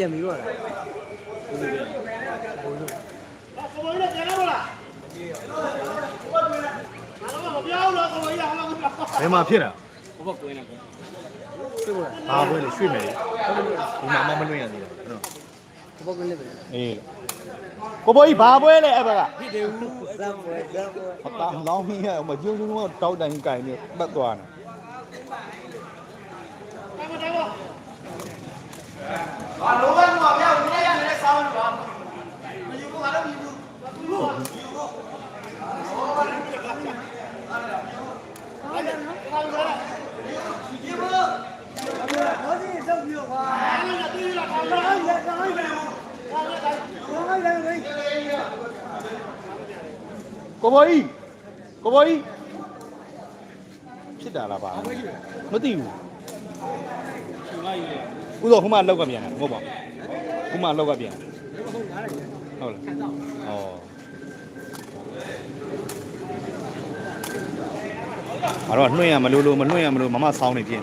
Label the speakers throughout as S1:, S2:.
S1: ပြန်ပြီးတော့လား
S2: ဘယ်မှာဖြစ်တာ
S1: ဘဘကွင်းနေကွင်း
S2: ဖြစ်လို့ဘာပွဲလဲရွှေ့မယ်လေဒီမှာမမလွင့်ရသေးတယ်နော်
S1: ဘဘကွင်းလေးပဲ
S2: အေးကိုဘောကြီးဘာပွဲလဲအဲ့ဘက်က
S1: ဖြစ်တယ်ဦးဇက်ပွဲဇက်ပွဲ
S2: ဟောတာလောင်းမင်းရမကျုံကျုံတော့တောက်တိုင်ကင်နေပတ်သွားတယ်
S3: ဘာလောကမှာပြောင်းနေရတဲ့ဆောင်းတော့မယူဘူးငါတို့ယူဘူး
S2: ကိုဘောကြီးကိုဘောကြီးဖြစ်တာလားပါမသိဘူး
S1: ရှင်လိုက်လေ
S2: ဥသောဟိုမှာလောက်ကပြန်တာမဟုတ်ပါဘူးဟိုမှာလောက်ကပြန်ဟုတ်လားဩအဲ့တော့နှွှင့်ရမလို့လို့မနှွှင့်ရမလို့မမဆောင်းနေပြင်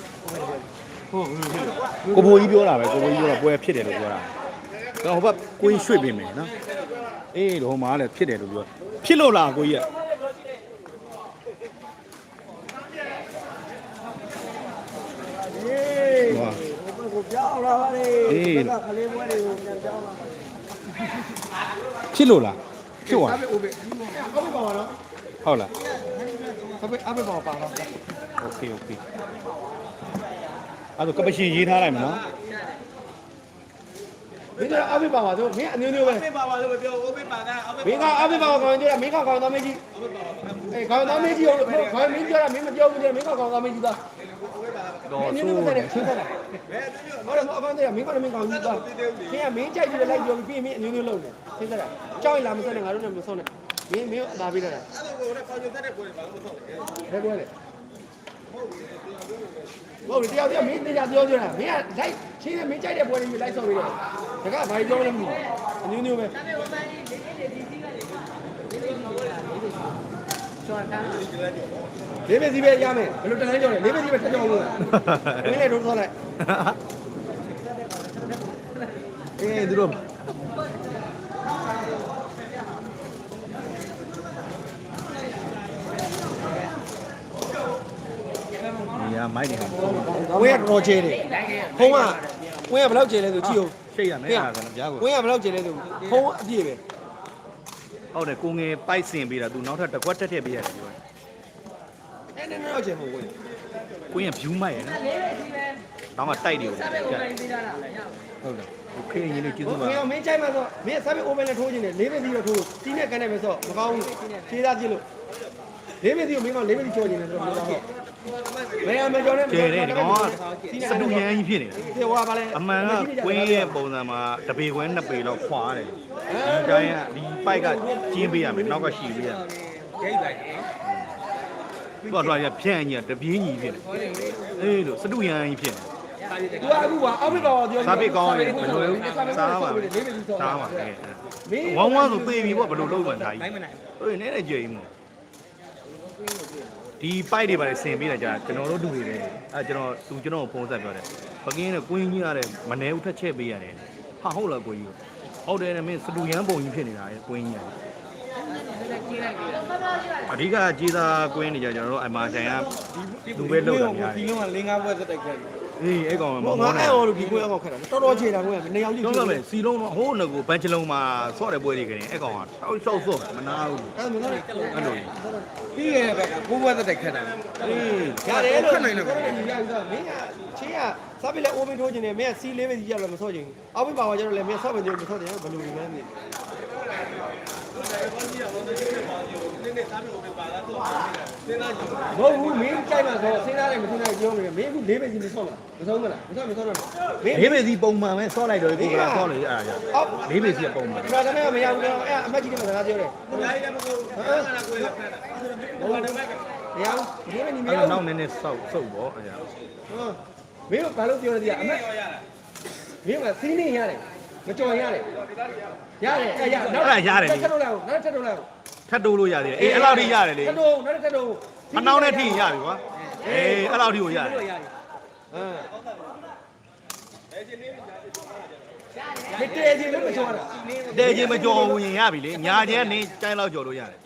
S1: ဟုတ်
S2: ကိုဘိုးကြီးပြောတာပဲကိုဘိုးကြီးပြောတာပွဲဖြစ်တယ်လို့ပြောတာတော့ဟိုဘက်ကိုကြီးရွှေ့ပေးမယ်နော်အေးတော့ဟိုမှာလည်းဖြစ်တယ်လို့ပြောဖြစ်လို့လားကိုကြီးက
S1: ဟေးကိုပြောင်းလာပါလေကကလေးမွေးတွေကိုပြန်ပြောင်းလာ
S2: ဖြစ်လို့လားဖြစ်သွား
S3: အဖေအိုးပဲဟုတ်ပါပါတော့
S2: ဟုတ်လား
S3: အဖေအဖေပါပါတော့
S2: โอเคโอเค အဲ့တော့ကပရှင်ရေးထားလိုက်မယ်နော်
S3: မင်းကအဖေပါပါဆိုမင်းအမျိုးမျိုးပဲ
S1: ပေးပါပါလို့ပြောဦးပေးပါကအ
S3: မင်းကအဖေပါပါကောင်ကြတာမင်းကကောင်သားမကြီးအေးကောင်သားမကြီးဟုတ်လို့ခေါင်းမင်းပြောတာမင်းမပြောဘူးလေမင်းကကောင်သားမကြီးသား
S2: တော့
S3: နင်း
S2: ဆိုး
S3: နေ
S2: တ
S3: တယ်ယ်ချင်းစားတာဟုတ်တယ်မအဖန်တဲ့မင်းကလည်းမင်းကောင်ကြီးသားမင်းကမင်းကြိုက်ပြီးလိုက်ပြောပြီးမင်းအမျိုးမျိုးလုပ်တယ်ချင်းစားတာကြောက်ရင်လာမစနဲ့ငါတို့လည်းမဆုံးနဲ့မင်းမင်းအသာပေးတာအဲ့ဒါကိုလည်းကောင်ကျတဲ့ပွဲဘာလို့မဆုံးလဲဘယ်ပွဲလဲ ဟုတ်တယ်တယောက်တယောက်မင်းတရားပြောကြတာမင်းကလိုက်ချင်းနဲ့မင်းကြိုက်တဲ့ပွဲတွေလိုက်ဆော့ပြီးတော့ဒါကဘာပြောလဲမသိဘူးအမျိုးမျိုးပဲလေးပဲစီးပဲရမယ်ဘယ်လိုတန်းကြောင်းလဲလေးပဲစီးပဲထက်ကြောင်းလို့ဝင်းလေတော့ဆောလိုက်
S2: အေးသူတို့ တွေကမိုက်တွေကမဟုတ်ဘူး
S3: ဝင်းကတော်တော်ကျဲတယ်ဖုံးကဝင်းကဘယ်လောက်ကျဲလဲဆိုကြည့်ဦး
S2: ရှိတ်ရမယ်အဲ့ဒါကလည်းကြားကို
S3: ဝင်းကဘယ်လောက်ကျဲလဲဆိုဖုံးအပြည့်ပဲ
S2: ဟုတ်တယ်ကိုငယ်ပိုက်စင်ပေးတာသူနောက်ထပ်တစ်ခွက်တက်ထည့်ပေးရတယ်ပြောတယ်
S3: အဲ့ဒါတော့ကျဲမဟုတ်ဝင်း
S2: ကိုင်းက view မိုက်ရယ်နော်တောင်းကတိုက်တယ်ဟုတ်ဟုတ်တယ်ခေရင်ကြီးလေးကျေးဇူးပါ။
S3: ငါမင်းကြိုက်မှာဆိုမင်းဆက်ပြီး open နဲ့ထိုးခြင်းနဲ့လေးပဲပြီးတော့ထိုး။တီးနဲ့ကန်နေမယ်ဆိုမကောင်းဘူး။ခြေသားပြစ်လို့ လေးပဲစီးကိုမင်းကလေးပဲစီးချိုးခြင်းနဲ့တော့မကောင်းဘူးဘယ်အမကျော်နဲ့
S2: ကျဲတယ်ဒီကောင်ကစတူရန်ကြီးဖြစ်နေတယ်
S3: ဒီဟိုကဘာလဲ
S2: အမှန်ကကွင်းရဲ့ပုံစံမှာတပေခွဲနှစ်ပေလောက်ခွာတယ်ဒီတိုင်းကဒီပိုက်ကကျင်းပေးရမယ်နောက်ကရှည်ပေးရမယ်
S1: ဂိတ်လိုက်နော်
S2: သူကတော့ရဖြန့်ကြီးတပြေးကြီးဖြစ်တယ်အေးလို့စတူရန်ကြီးဖြစ်တယ်
S3: သူကအခုကအောက်ဘက်ကောင်ပြော
S2: စားပိတ်ကောင်းတယ်မလွယ်ဘူးစားပါပဲစားပါပဲ
S3: မင်း
S2: ဝမ်းဝမ်းဆိုသေပြီပေါ့ဘယ်လိုလုပ်မှန်းဒါကြီး
S1: နိုင်မနိုင်
S2: ဟိုနည်းနည်းကြွေမို့ ဒီပိုက်တွေပါလေဆင်ပေးတာကြာကျွန်တော်တို့တူနေတယ်အဲကျွန်တော်သူကျွန်တော်ဖုန်းဆက်ပြောတယ်ပကင်းနဲ့ကွင်းကြီးရတယ်မနေဘူးထက်ချက်ပေးရတယ်ဟာဟုတ်လားကိုကြီးဟုတ်တယ်နဲ့မင်းစတူရန်ပုံကြီးဖြစ်နေတာကွင်းကြီးရတယ်အဓိကကြေးသားကွင်းနေကြကျွန်တော်တို့အမာဆိုင်ကသူပဲလောက်တာများ
S1: ဒီ
S2: တယ်
S1: လုံးက၄၅ဘွဲ့သက်တိုက်ခဲ့တယ်
S2: အေးအဲ့ကောင်မ
S3: မော
S2: မော
S3: င်
S2: င်း
S3: ငါ
S2: နေ
S3: အဲ့ဟောလို့ဒီကွင်းအောင်ခက်တာတော်တော်ခြေတာကွင်းကနေအောင်ကြည့်
S2: တော့လည်းစီလုံးတော့ဟိုးငကိုဘန်ချလုံးမှာဆော့တဲ့ပွဲတွေကနေအဲ့ကောင်ကတောက်လျှောက်ဆော့မနာဘူး
S3: အဲ့မင်းတို့
S2: အဲ့လို
S1: ပြီးခဲ့တဲ့ဘက်ကကိုဘွဲ့သက်တိုက်ခဲ့တာ
S2: အေး
S3: ရတယ်လို့ခက်နိုင်တယ်ကွာမင်းကချင်းကစားပြီးလဲအိုးမင်းထိုးခြင်းနဲ့မင်းကစီးလေးပဲစီးကြလို့မဆော့ခြင်းအောက်ဘက်ပါဝါကျတော့လဲမင်းဆော့မခြင်းမဆော့ခြင်းဘယ်လိုဒီမှ န်းမသိမဟုတ်ဘူးမင်းကြိုက်မှာဆိုစဉ်းစားတယ်မစဉ်းစားပြောနေတယ်မင်းအခုလေးပဲစီမဆုံးလားမဆုံးမလားမဆုံးမဆုံးတော့မင်း
S2: လေးပေစီပုံမှန်ပဲဆော့လိုက်တော့ကိုကဆော့လို့အဲ့ဒါကြောင့်
S3: အော်
S2: လေးပေစီကပုံမှန်
S3: ဒီမှာတမန်ကမရဘူးတော့အဲ့အမတ်ကြီးကစကားပြောတယ်ဟမ်မရဘူးဒီမနီမ
S2: အဲ့
S3: ရ
S2: တော့
S3: ဘူး
S2: နောက်နည်းနည်းဆောက်ဆုပ်ပေါ့အဲ့ဒါ
S3: ဟမ်မင်းကဘာလို့ပြောနေကြအမတ်မင်းကသီးနေရတယ်မကြော်ရတယ်ရတယ်အဲ့ရနောက်ထပ်တော့လိုက်နောက်ထပ်တော့လိုက်
S2: ထပ်တိုးလို့ရတယ်အေးအဲ့လောက်ထိရတယ်လေ
S3: ထပ်တော့နောက်ထပ်တော့
S2: မနှောင်းတဲ့ထိရပြီကွာအေးအဲ့လောက်ထိကိုရတယ်
S3: ဟမ်မတဲကြီးလို့မကြော်တာ
S2: တဲချင်းမကြော်ဘူးရင်ရပြီလေညာချင်းနင်းကျိုင်းလောက်ကြော်လို့ရတယ်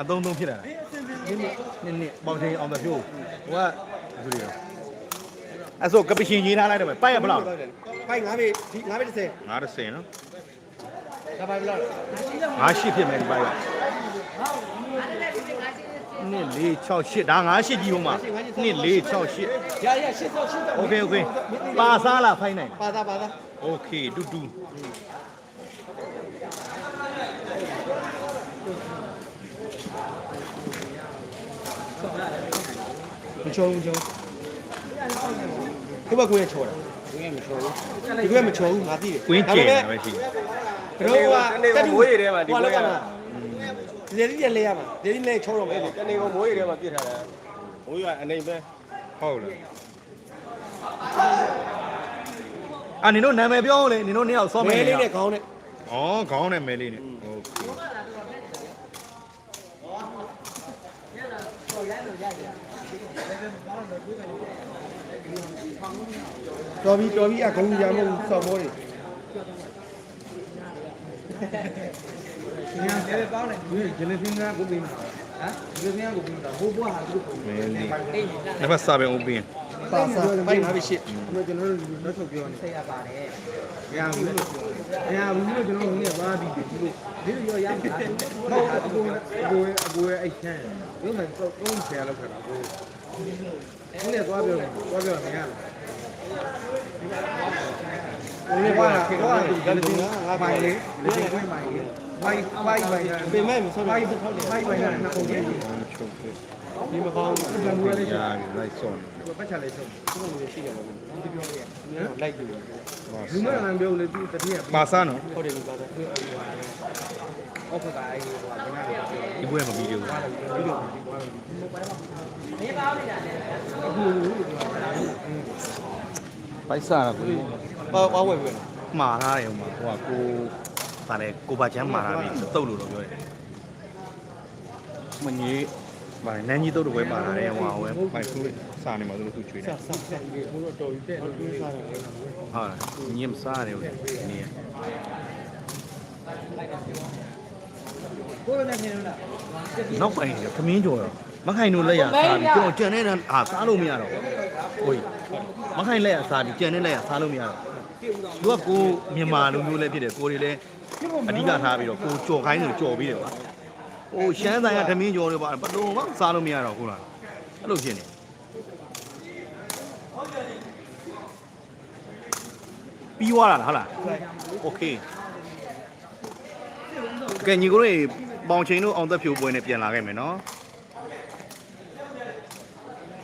S2: အသုံးသုံးဖြစ်လာတာနင်းနင်းနင်းပေါင်ချင်းအောင်တဲ့ဖြိုးဟိုကဘယ်လိုလဲအဲ့ဆိုကပရှင်ရေးထားလိုက်တယ်ပဲပိုက်ရဘလောက်
S3: ပိုက်9ပေဒီ9ပေ30
S2: ငါတစ်စင်နော်
S3: ဒါပါဘယ်လောက်
S2: ငါရှိဖြစ်မယ်ဒီပါရနှစ်၄6 8ဒါ9 8ကြီးဟုတ်မှာနှစ်၄6 8
S3: ရရ80 80
S2: Okay okay ပါစားလားဖိုင်းနိုင်
S3: ပါစားပါ
S2: စား Okay တူတူ
S3: မချောဘူးချောဒီဘက်ကိုရချောတာ ဝင်းကမချော်ဘူးဒီကွက်မချော်ဘူးငါသိတယ်
S2: ကွင်းကျယ်တာပဲရှိ
S3: တယ်တို့ကတက်တူမိုးရီထဲမှာဒီကွက်ကလေဒီလေးလဲရမှာလေဒီလေးချော်တော့မယ်
S1: တနေကမိုးရီထဲမှာပြစ်ထားတာမိုးရီကအနေပဲ
S2: ဟုတ်လားအာနင်တို့နာမည်ပြောအောင်လေနင်တို့နှစ်ယောက်စောမယ်
S3: မဲ
S2: လေး
S3: နဲ့ခေါင်းနဲ့
S2: ဩခေါင်းနဲ့မဲလေးနဲ့ဟုတ်ကဲ့
S3: တော်ပြီတော်ပြီအကုန်ရမလို့စော်မောတွေ
S1: ညာတယ်ပေါင်းတယ်ဒီဂျလီဖင်းကကိုပြီးမှာဟမ်ဂျလီဖင်းကကိုပြီးမှာဟိုဘွားဟာသူ့ကို
S2: မဲလေးဒါမှစာပင်ဥပင်း
S3: ပါစာပိုက်9ပေ8
S1: ကျွန်တော်တို့လက်ထုတ်ပြောနေဆက်ရပါတယ်။ရဘူးလို့ပြောတယ်။ရဘူးလို့ကျွန်တော်တို့ကဘာပြီးပြီလို့ဒီလိုရရမှာလား။ဟုတ်အကိုအကိုအကိုရဲ့အဲ့ချမ်းဒီမှာတော့သုံးဆယ်လောက်ခါတာကို။ ဒီနေ့သွားပြောတယ်သွားပြောနေရလား
S3: ဘယ်ဘာလဲဘာလဲဒီကနေ့ငါ။ပို
S1: ပို
S3: င်
S1: င်
S3: လေ
S1: လေလေကိုပိုင်လေ။ပိုင်ပိုင်ပိုင်တာ
S3: ပေမဲ့မဆုံး
S1: ပို
S3: ဘူး
S1: င်ပိုင်ပိုင်တာနှစ်ခုတည်း
S2: ချုပ်ခဲ့
S3: ဒီမကောင်းဘူး။
S1: ဘယ်လိုလဲ
S2: ရပြီလိုက်စောနေ
S1: ပတ်ချလိုက်ဆုံး
S3: ဘယ်လိုရှိတယ်လဲဒီပြောရလိုက်ကြည့်။
S1: လူမလန်ပြောလေသူတတိယ
S2: ပါစားနော်
S3: ဟုတ်တယ်လို့ပြောတ ယ်
S1: အောက်ကအဲ့ဟိုကဘယ်နဲ့လဲ
S2: ဒီဘွဲမပြီးသေးဘူး
S1: ပြီးတော့ဒီကွာမင်းပါနေတာလေအခု
S2: ပိုက်စားတာကို
S3: ဘာဘာဝယ်ပြီ
S2: မှားထားတယ်ဟိုမှာဟိုကကိုဗာလေကိုပါချမ်းမှားထားပြီတုတ်လို့တော့ပြောတယ်မကြီးဗာလေနန်းကြီးတုတ်တော့ဝဲပါလာတယ်ဟိုဟိုပိုက်ဖူးစာနေမှာသူတို့သူချွေးတယ်
S3: ဆက်ဆက်ဆက်ဒီဘိုးတော့တော်ပြီတဲ့လို့ပြောစားတယ်
S2: ဟုတ်လားညင်စားတယ်ဟိုနေ
S1: ကိုယ်နဲ့မြင်လို့လား
S2: နောက်ပိုင်းကသမင်းကြော်တော့မခိုင်တို့လက်ရစားပြီးကျွန်တော်ကြံနေတာအာစားလို့မရတော့ဟိုမခိုင်လက်ရစားပြီးကြံနေလက်ရစားလို့မရတော့သူကကိုမြန်မာလူမျိုးလည်းဖြစ်တယ်ကိုတွေလည်းအဓိကထားပြီးတော့ကိုကြော်ခိုင်းတယ်ကြော်ပြီးတယ်ကွာဟိုရှမ်းဆိုင်ကသမင်းကြော်တွေပါဘလို့မှစားလို့မရတော့ဟုတ်လားအဲ့လိုဖြစ်နေပြီးသွားတာလားဟုတ်လားโอเคကဲညီကိုတို့ ပေါင်ချိန်တို့အောင်သက်ဖြိုးပွဲနဲ့ပြန်လာခဲ့မယ်နော်